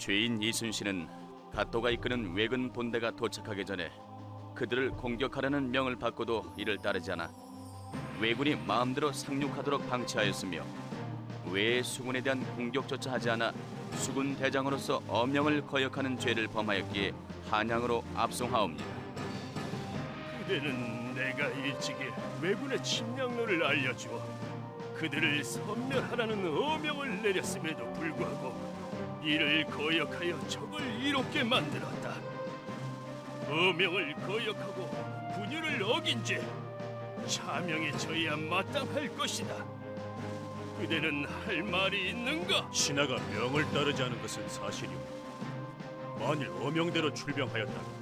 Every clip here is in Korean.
죄인 이순신은 갓도가 이끄는 왜군 본대가 도착하기 전에 그들을 공격하라는 명을 받고도 이를 따르지 않아 왜군이 마음대로 상륙하도록 방치하였으며 외의 수군에 대한 공격조차 하지 않아 수군 대장으로서 어명을 거역하는 죄를 범하였기에 한양으로 압송하옵니다. 그대는 내가 일찍이 왜군의 침략로를 알려주어 그들을 섬멸하라는 어명을 내렸음에도 불구하고 이를 거역하여 적을 이롭게 만들었다. 어명을 거역하고 군율을 어긴 죄 차명에 져야 마땅할 것이다. 그대는 할 말이 있는가? 신하가 명을 따르지 않은 것은 사실이오. 만일 어명대로 출병하였다가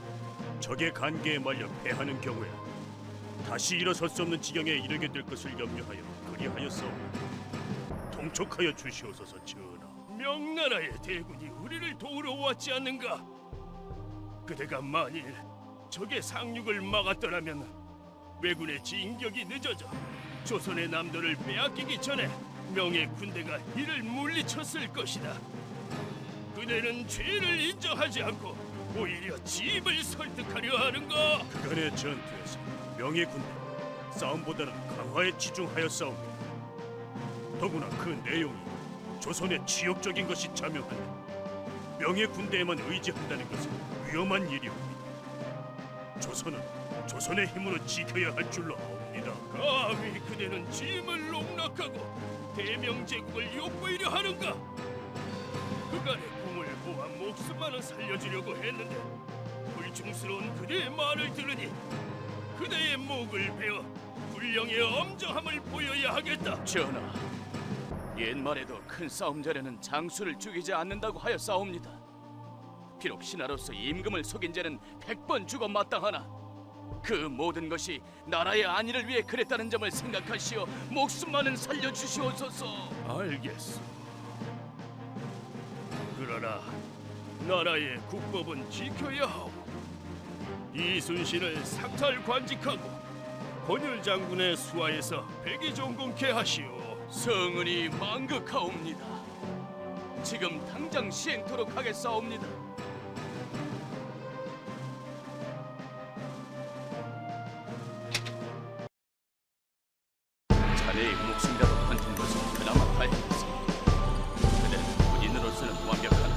적의 간계에 말려 패하는 경우에 다시 일어설 수 없는 지경에 이르게 될 것을 염려하여 그리하였사오니 통촉하여 주시옵소서 전하. 명나라의 대군이 우리를 도우러 왔지 않는가? 그대가 만일 적의 상륙을 막았더라면 왜군의 진격이 늦어져 조선의 남도를 빼앗기기 전에 명의 군대가 이를 물리쳤을 것이다. 그대는 죄를 인정하지 않고 오히려 집을 설득하려 하는가? 그간의 전투에서 명예 군대 싸움보다는 강화에 치중하였사옵니다. 더구나 그 내용이 조선의 치욕적인 것이 자명하여 명예 군대에만 의지한다는 것은 위험한 일이옵니다. 조선은 조선의 힘으로 지켜야 할 줄로 아옵니다. 감히 그대는 짐을 농락하고 대명 제국을 욕구이려 하는가? 그간의 공을 모아 목숨만은 살려주려고 했는데 불충스러운 그대의 말을 들으니 그대의 목을 베어 불령의 엄정함을 보여야 하겠다. 전하, 옛말에도 큰 싸움 자에는 장수를 죽이지 않는다고 하였사옵니다. 비록 신하로서 임금을 속인 자는 백번 죽어 마땅하나 그 모든 것이 나라의 안위를 위해 그랬다는 점을 생각하시어 목숨만은 살려주시옵소서. 알겠소. 그러나 나라의 국법은 지켜야 하오. 이순신을 삭탈 관직하고 권율 장군의 수하에서 백의종공케 하시오. 성은이 망극하옵니다. 지금 당장 시행토록 하겠사옵니다. 자네의 목숨이라도 건진 것은 그나마 다행이겠습니다. 그대는 군인으로서는 완벽하나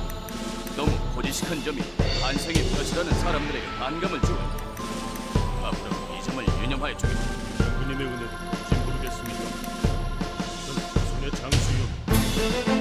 너무 고지식한 점이 반성의 벼슬하는 사람들에게 반감을 주고 앞으로 이 점을 유념하여 주겠습니다. 장군님의 은혜를 장수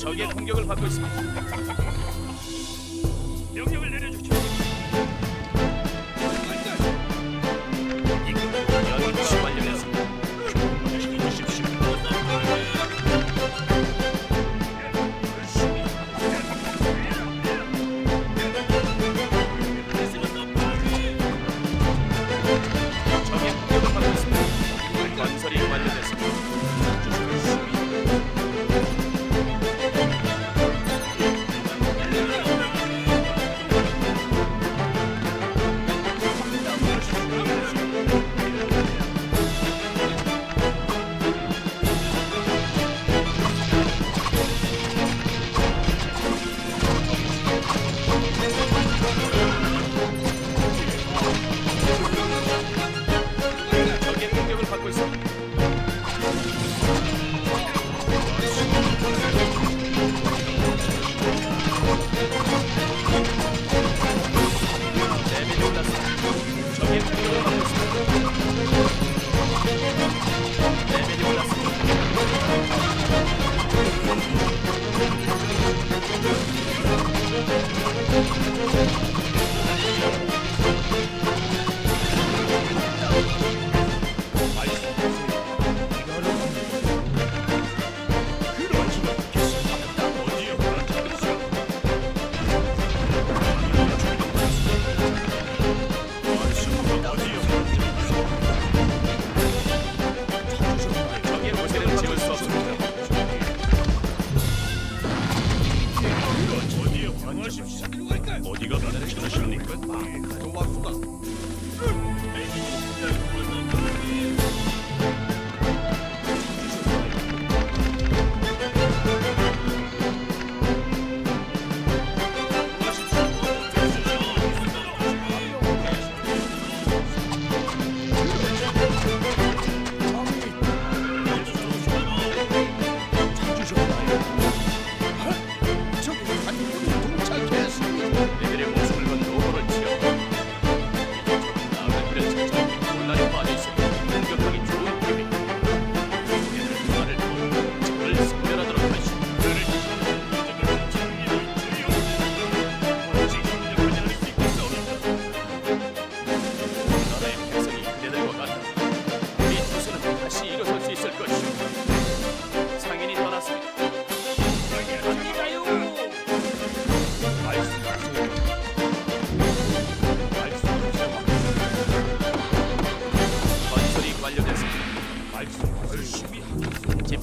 적의 공격을 받고 있습니다. 명령을 내.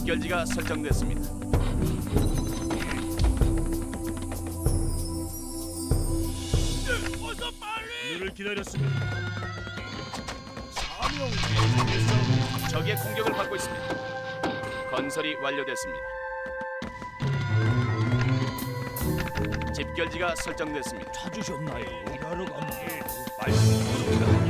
집결지가 설정됐습니다. 어서 빨리! 너를 기다렸으면 사명 적의 공격을 받고 있습니다. 건설이 완료됐습니다. 집결지가 설정됐습니다. 찾으셨나요? 일하러 갑니다. 말씀 주십니다.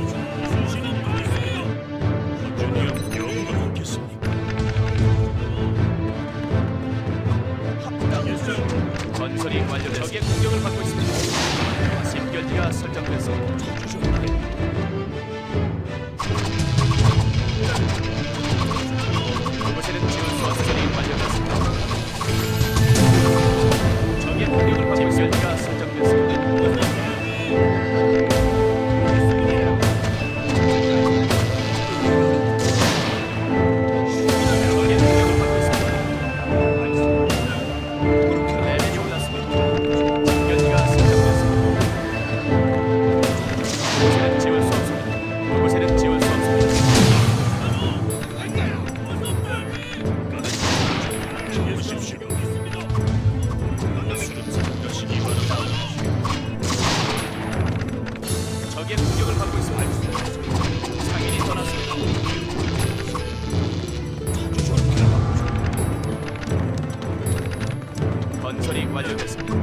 건설이 완료됐습니다.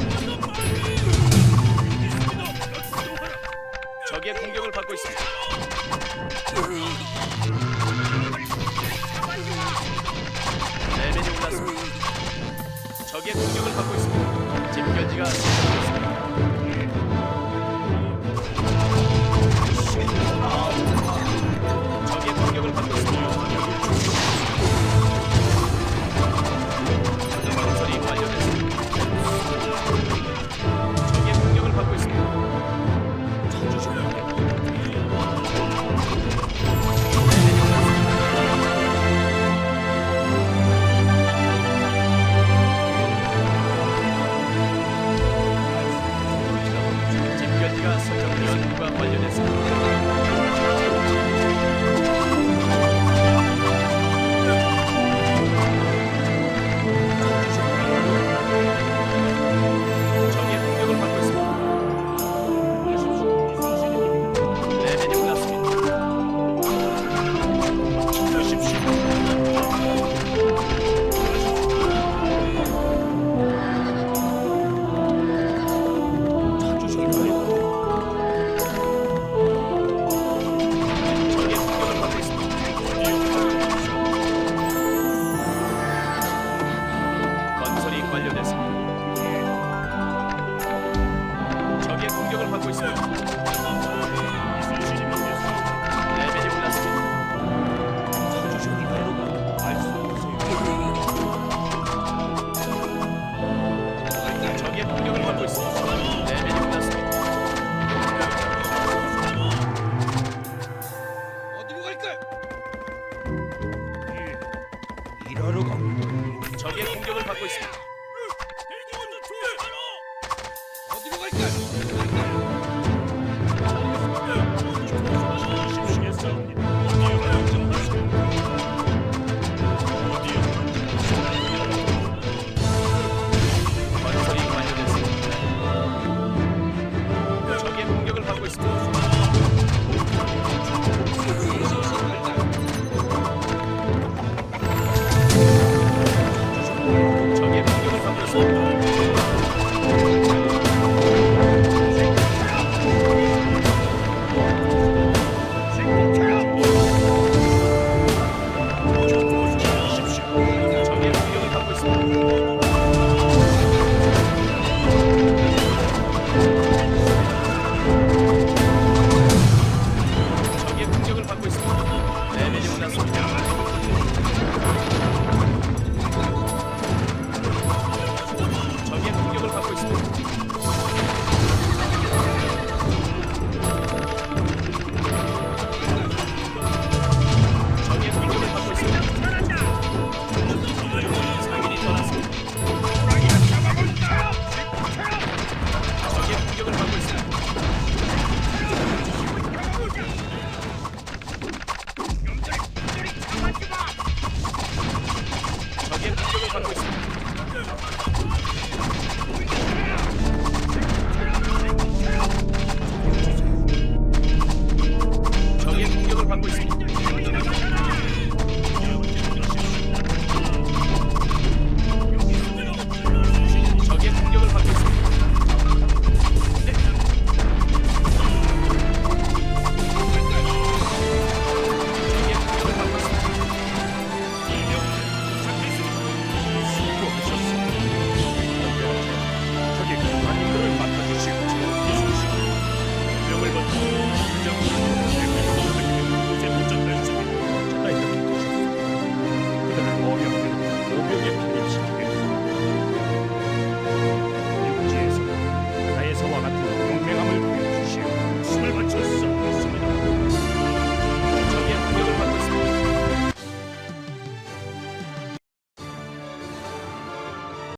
적의 공격을 받고 있습니다. 레벨이 올랐습니다. 적의 공격을 받고 있습니다. 집결지가